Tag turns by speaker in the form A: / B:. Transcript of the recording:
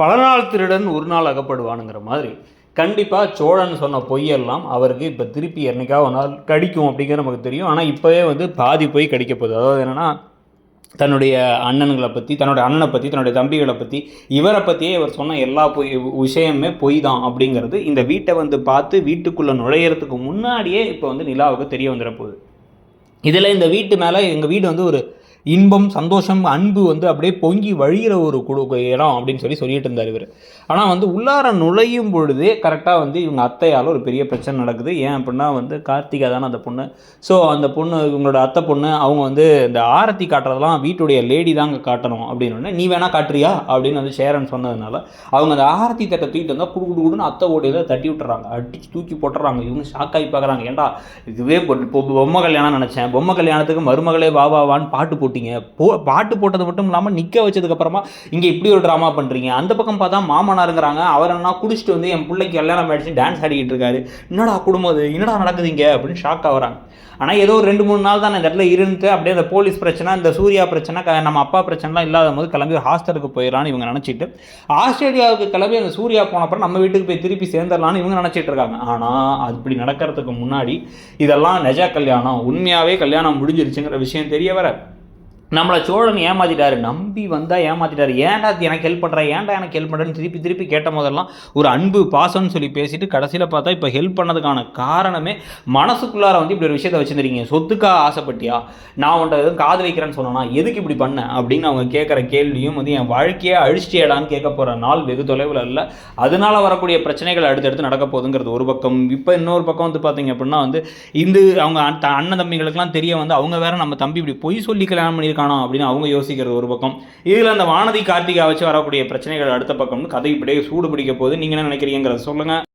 A: பல நாள் திருடன் ஒரு நாள் அகப்படுவானுங்கிற மாதிரி. கண்டிப்பாக சோழன் சொன்ன பொய்யெல்லாம் அவருக்கு இப்போ திருப்பி என்னைக்கா ஒரு நாள் கடிக்கும் அப்படிங்கிற நமக்கு தெரியும். ஆனால் இப்போவே வந்து பாதி பொய் கடிக்க போகுது. அதாவது என்னென்னா தன்னுடைய அண்ணன்களை பற்றி தன்னுடைய அண்ணனை பற்றி தன்னுடைய தம்பிகளை பற்றி இவரை பற்றியே இவர் சொன்ன எல்லா பொய் விஷயமே பொய் தான் அப்படிங்கிறது இந்த வீட்டை வந்து பார்த்து வீட்டுக்குள்ளே நுழையிறதுக்கு முன்னாடியே இப்போ வந்து நிலாவுக்கு தெரிய வந்துட போகுது. இதில் இந்த வீட்டு மேலே எங்கள் வீடு வந்து ஒரு இன்பம் சந்தோஷம் அன்பு வந்து அப்படியே பொங்கி வழிகிற ஒரு குடு இடம் அப்படின்னு சொல்லி சொல்லிட்டு இருந்தார் இவர். ஆனால் வந்து உள்ளார நுழையும் பொழுதே கரெக்டாக வந்து இவங்க அத்தையால் ஒரு பெரிய பிரச்சனை நடக்குது. ஏன் அப்படின்னா வந்து கார்த்திகா தானே அந்த பொண்ணு. ஸோ அந்த பொண்ணு இவங்களோட அத்தை பொண்ணு அவங்க வந்து இந்த ஆரத்தி காட்டுறதெல்லாம் வீட்டுடைய லேடி தாங்க காட்டணும் அப்படின்னு உடனே, நீ வேணா காட்டுறியா? அப்படின்னு வந்து சேரன் சொன்னதுனால அவங்க அந்த ஆரத்தி தட்டை தூக்கிட்டு வந்தால் குடு குடு குடுன்னு அத்தை ஓடியதை தட்டி விட்டுறாங்க. அடிச்சு தூக்கி போட்டுறாங்க. இவங்க ஷாக் ஆகி பார்க்குறாங்க. ஏன்டா இதுவே பொ- பொம்மை கல்யாணம் நினச்சேன். பொம்மை கல்யாணத்துக்கு மருமகளே வா வா வான்னு பாட்டு போட்டு போட்டீங்க. போ பாட்டு போட்டது மட்டும் இல்லாமல் நிற்க வச்சதுக்கப்புறமா இங்கே இப்படி ஒரு ட்ராமா பண்ணுறீங்க அந்த பக்கம் பார்த்தா மாமனாருங்கிறாங்க. அவர் என்ன குடிச்சிட்டு வந்து என் பிள்ளைக்கு கல்யாணம் ஆயிடுச்சு டான்ஸ் ஆடிக்கிட்டு இருக்காரு. என்னடா குடும்பம் இது என்னடா நடக்குதுங்க? அப்படின்னு ஷாக் ஆகிறாங்க ஆனால் ஏதோ ஒரு ரெண்டு மூணு நாள் தான் அந்த இடத்துல இருந்துட்டு அப்படியே அந்த போலீஸ் பிரச்சனை இந்த சூர்யா பிரச்சனை க- நம்ம அப்பா பிரச்சனைலாம் இல்லாத போது கிளம்பி ஹாஸ்டலுக்கு போயிடலான்னு இவங்க நினச்சிட்டு ஆஸ்திரேலியாவுக்கு கிளம்பி அந்த சூர்யா போனப்பறம் நம்ம வீட்டுக்கு போய் திருப்பி சேர்ந்துடலான்னு இவங்க நினச்சிட்டு இருக்காங்க. ஆனால் அப்படி நடக்கிறதுக்கு முன்னாடி இதெல்லாம் நெஜா கல்யாணம். உண்மையாகவே கல்யாணம் முடிஞ்சிருச்சுங்கிற விஷயம் தெரிய வர நம்மளை சோழன் ஏமாத்திட்டாரு. நம்பி வந்தால் ஏமாத்திட்டாரு. ஏன்டா எனக்கு ஹெல்ப் பண்ணுற ஏன்டா எனக்கு ஹெல்ப் பண்ணுறேன்னு திருப்பி திருப்பி கேட்ட போதெல்லாம் ஒரு அன்பு பாசம்னு சொல்லி பேசிட்டு கடைசியில் பார்த்தா இப்போ ஹெல்ப் பண்ணதுக்கான காரணமே மனசுக்குள்ளார வந்து இப்படி ஒரு விஷயத்தை வச்சுருந்தீங்க. சொத்துக்காக ஆசைப்பட்டியா? நான் உன்ட்ட எதுவும் காதலிக்கிறேன்னு சொன்னேன்னா எதுக்கு இப்படி பண்ண? அப்படின்னு அவங்க கேட்குற கேள்வியும் வந்து என் வாழ்க்கையை அழிச்சிட்டேடான்னு கேட்க போகிற நாள் வெகு தொலைவில் இல்லை. அதனால் வரக்கூடிய பிரச்சனைகள் அடுத்தடுத்து நடக்க போகுதுங்கிறது ஒரு பக்கம். இப்போ இன்னொரு பக்கம் வந்து பார்த்தீங்க அப்படின்னா வந்து இந்த அவங்க அண்ண- அண்ணன் தம்பிகளுக்கெல்லாம் தெரிய வந்து அவங்க வேற நம்ம தம்பி இப்படி பொய் சொல்லி கல்யாணம் பண்ணியிருக்காங்க பண்ணியிருக்கானோ அப்படின்னு அவங்க யோசிக்கிறது ஒரு பக்கம். இதில் அந்த வானதி கார்த்திகா வச்சு வரக்கூடிய பிரச்சனைகள் அடுத்த பக்கம்னு கதை இப்படியே சூடு பிடிக்க போகுது. நீங்கள் என்ன நினைக்கிறீங்கிறத சொல்லுங்கள்